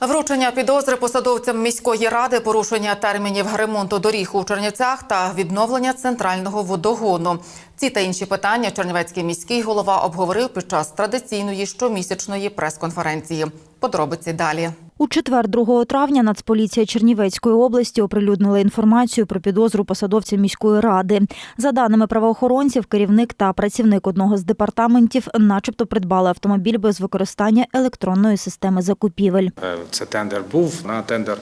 Вручення підозри посадовцям міської ради, порушення термінів ремонту доріг у Чернівцях та відновлення центрального водогону. Ці та інші питання Чернівецький міський голова обговорив під час традиційної щомісячної прес-конференції. Подробиці далі. У четвер, 2 травня, Нацполіція Чернівецької області оприлюднила інформацію про підозру посадовця міської ради. За даними правоохоронців, керівник та працівник одного з департаментів, начебто, придбали автомобіль без використання електронної системи закупівель. Е, Це тендер був. На тендер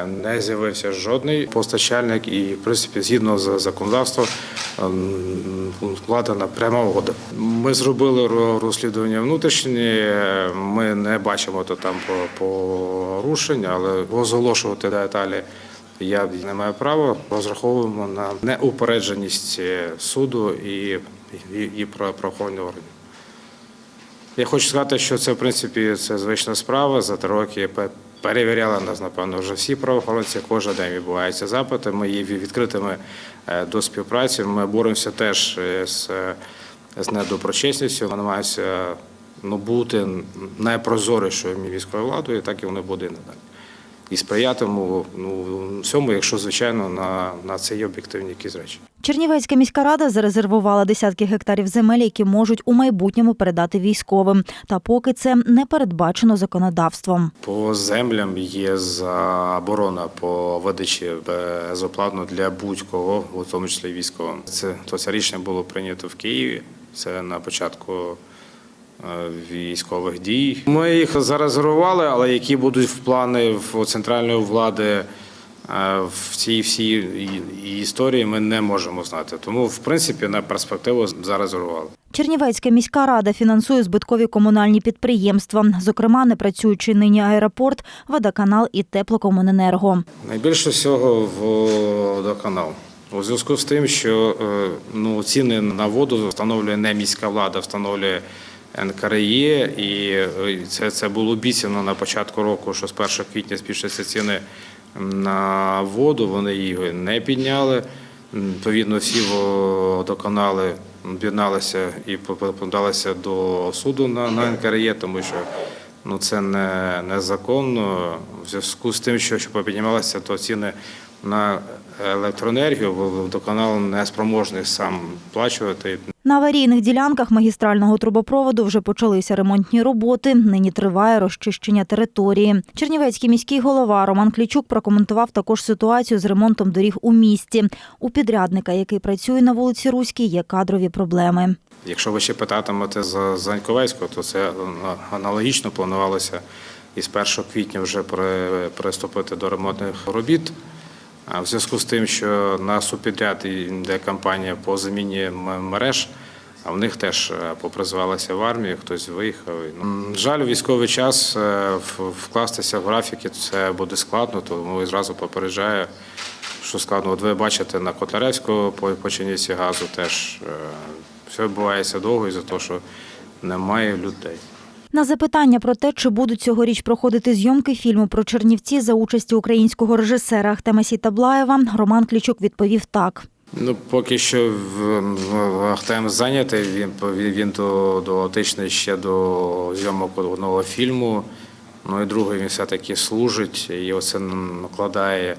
е, не з'явився жодний постачальник, і в принципі, згідно з законодавством, вкладена пряма угода. Ми зробили розслідування внутрішнє. Ми не бачимо то там по- порушень, але оголошувати деталі. Я не маю права. Розраховуємо на неупередженість е, суду і, і, і правоохоронних органів. Я хочу сказати, що це в принципі це звична справа. За три роки перевіряли нас, напевно, вже всі правоохоронці. Кожен день відбуваються запити. Ми є відкритими е, до співпраці. Ми боремося теж е, з, е, з недоброчесністю. Ми намагаємося ну, бути найпрозорішою міською владою, так і воно буде надалі. І сприятиму ну, всьому, якщо звичайно на, на це є об'єктивні якісь речі. Чернівецька міська рада зарезервувала десятки гектарів земель, які можуть у майбутньому передати військовим. Та поки це не передбачено законодавством. По землям є заборона по видачі безоплатно для будь-кого, у тому числі військовим. Це то це рішення було прийнято в Києві. Це на початку е, військових дій. Ми їх зарезервували, але які будуть в плани в центральної влади е, в цій всій історії, ми не можемо знати. Тому, в принципі, на перспективу зарезервували. Чернівецька міська рада фінансує збиткові комунальні підприємства, зокрема, не працюючий нині аеропорт, водоканал і теплокомуненерго. Найбільше всього в водоканал. У зв'язку з тим, що е, ну, ціни на воду встановлює не міська влада, встановлює НКРЄ, і е, це, це було обіцяно на початку року, що з 1 квітня збільшаться ціни на воду. Вони її не підняли. Відповідно, всі водоканали об'єдналися і подалися до суду на, на НКРЄ, тому що Ну це не незаконно. В зв'язку з тим, що щоб піднімалися, то ціни на електроенергію водоканал не спроможний сам плачувати. На аварійних ділянках магістрального трубопроводу вже почалися ремонтні роботи. Нині триває розчищення території. Чернівецький міський голова Роман Клічук прокоментував також ситуацію з ремонтом доріг у місті. У підрядника, який працює на вулиці Руській, є кадрові проблеми. Якщо ви ще питатимете за Заньковецького, то це аналогічно планувалося із 1 квітня вже приступити до ремонтних робіт. В зв'язку з тим, що на субпідряд йде кампанія по заміні мереж, а в них теж е, попризивалися в армію, хтось виїхав. М, Жаль, у військовий час е, вкластися в графіки це буде складно, тому зразу попереджаю, що складно. От ви бачите на Котляревського по по газу теж е, все відбувається довго із-за того, що немає людей. На запитання про те, чи будуть цьогоріч проходити зйомки фільму про Чернівці за участі українського режисера Ахтема Сітаблаєва, Роман Клічук відповів так. Ну, поки що Ахтем зайнятий, він, він до, дотичний ще до зйомок одного фільму. Ну і другий він все-таки служить і оце накладає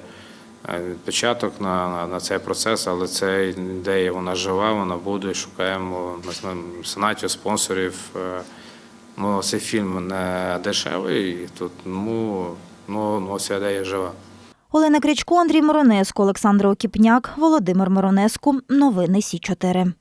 е, відпечаток на, на, цей процес, але ця ідея вона жива, вона буде. Шукаємо на сенаті спонсорів. Ну, цей фільм не дешевий, тут ну, ну, ну ця ідея жива. Олена Крячко, Андрій Моронеско, Олександр Окіпняк, Володимир Моронеску. Новини Сі 4